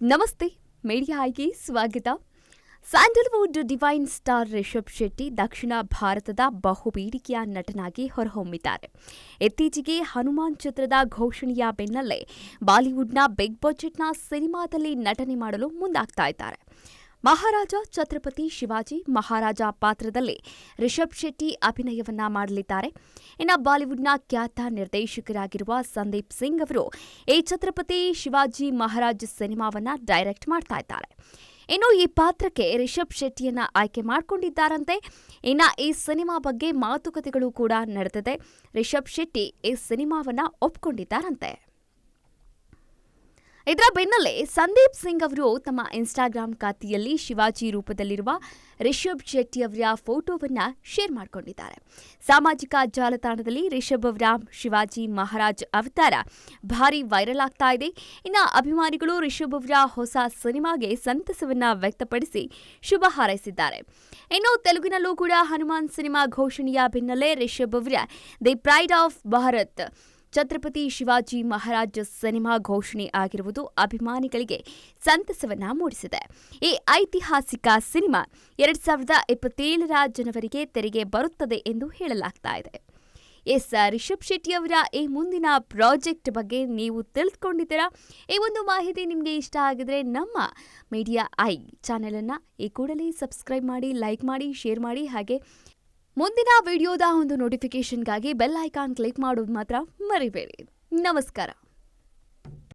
ನಮಸ್ತೆ ಮೀಡಿಯಾ ಆಯ್ಕೆ ಸ್ವಾಗತ Sandalwood divine star Rishab Shetty ದಕ್ಷಿಣ ಭಾರತದ ಬಹುಬೇಡಿಕೆಯ ನಟನಾಗಿ ಹೊರಹೊಮ್ಮಿದ್ದಾರೆ. ಇತ್ತೀಚೆಗೆ ಹನುಮಾನ್ ಚಿತ್ರದ ಘೋಷಣೆಯ ಬೆನ್ನಲ್ಲೇ ಬಾಲಿವುಡ್ನ ಬಿಗ್ ಬಜೆಟ್ನ ಸಿನಿಮಾದಲ್ಲಿ ನಟನೆ ಮಾಡಲು ಮುಂದಾಗ್ತಾ ಇದ್ದಾರೆ. ಮಹಾರಾಜ ಛತ್ರಪತಿ ಶಿವಾಜಿ ಮಹಾರಾಜ ಪಾತ್ರದಲ್ಲಿ ರಿಷಬ್ ಶೆಟ್ಟಿ ಅಭಿನಯವನ್ನ ಮಾಡಲಿದ್ದಾರೆ. ಇನ್ನು ಬಾಲಿವುಡ್ನ ಖ್ಯಾತ ನಿರ್ದೇಶಕರಾಗಿರುವ ಸಂದೀಪ್ ಸಿಂಗ್ ಅವರು ಈ ಛತ್ರಪತಿ ಶಿವಾಜಿ ಮಹಾರಾಜ್ ಸಿನಿಮಾವನ್ನ ಡೈರೆಕ್ಟ್ ಮಾಡ್ತಾ ಇದ್ದಾರೆ. ಇನ್ನು ಈ ಪಾತ್ರಕ್ಕೆ ರಿಷಬ್ ಶೆಟ್ಟಿಯನ್ನ ಆಯ್ಕೆ ಮಾಡಿಕೊಂಡಿದ್ದಾರಂತೆ. ಇನ್ನು ಈ ಸಿನಿಮಾ ಬಗ್ಗೆ ಮಾತುಕತೆಗಳು ಕೂಡ ನಡೆದಿದೆ. ರಿಷಬ್ ಶೆಟ್ಟಿ ಈ ಸಿನಿಮಾವನ್ನ ಒಪ್ಕೊಂಡಿದ್ದಾರಂತೆ. ಇದರ ಬೆನ್ನಲ್ಲೇ ಸಂದೀಪ್ ಸಿಂಗ್ ಅವರು ತಮ್ಮ ಇನ್ಸ್ಟಾಗ್ರಾಮ್ ಖಾತೆಯಲ್ಲಿ ಶಿವಾಜಿ ರೂಪದಲ್ಲಿರುವ ರಿಷಬ್ ಶೆಟ್ಟಿ ಅವರ ಫೋಟೋವನ್ನು ಶೇರ್ ಮಾಡಿಕೊಂಡಿದ್ದಾರೆ. ಸಾಮಾಜಿಕ ಜಾಲತಾಣದಲ್ಲಿ ರಿಷಬ್ ಅವರ ಶಿವಾಜಿ ಮಹಾರಾಜ್ ಅವತಾರ ಭಾರಿ ವೈರಲ್ ಆಗ್ತಾ ಇದೆ. ಇನ್ನು ಅಭಿಮಾನಿಗಳು ರಿಷಬ್ ಅವರ ಹೊಸ ಸಿನಿಮಾಗೆ ಸಂತಸವನ್ನ ವ್ಯಕ್ತಪಡಿಸಿ ಶುಭ ಹಾರೈಸಿದ್ದಾರೆ. ಇನ್ನು ತೆಲುಗಿನಲ್ಲೂ ಕೂಡ ಹನುಮಾನ್ ಸಿನಿಮಾ ಘೋಷಣೆಯ ಬೆನ್ನಲ್ಲೇ ರಿಷಬ್ ಅವರ the pride of Bharat Chhatrapati Shivaji Maharaja cinema ಘೋಷಣೆ ಆಗಿರುವುದು ಅಭಿಮಾನಿಗಳಿಗೆ ಸಂತಸವನ್ನ ಮೂಡಿಸಿದೆ. ಈ ಐತಿಹಾಸಿಕ ಸಿನಿಮಾ ಎರಡ್ ಸಾವಿರದ ಇಪ್ಪತ್ತೇಳರ ಜನವರಿಗೆ ತೆರೆಗೆ ಬರುತ್ತದೆ ಎಂದು ಹೇಳಲಾಗ್ತಾ ಇದೆ. ಎಸ್ ರಿಷಬ್ ಶೆಟ್ಟಿ ಅವರ ಈ ಮುಂದಿನ ಪ್ರಾಜೆಕ್ಟ್ ಬಗ್ಗೆ ನೀವು ತಿಳಿದುಕೊಂಡಿದ್ದೀರಾ? ಈ ಒಂದು ಮಾಹಿತಿ ನಿಮಗೆ ಇಷ್ಟ ಆಗಿದ್ರೆ ನಮ್ಮ ಮೀಡಿಯಾ ಐ ಚಾನೆಲನ್ನು ಈ ಕೂಡಲೇ ಸಬ್ಸ್ಕ್ರೈಬ್ ಮಾಡಿ, ಲೈಕ್ ಮಾಡಿ, ಶೇರ್ ಮಾಡಿ ಹಾಗೆ ಮುಂದಿನ ವಿಡಿಯೋದ ಒಂದು ನೋಟಿಫಿಕೇಶನ್ಗಾಗಿ ಬೆಲ್ ಐಕಾನ್ ಕ್ಲಿಕ್ ಮಾಡೋದು ಮಾತ್ರ ಮರಿಬೇಡಿ. ನಮಸ್ಕಾರ.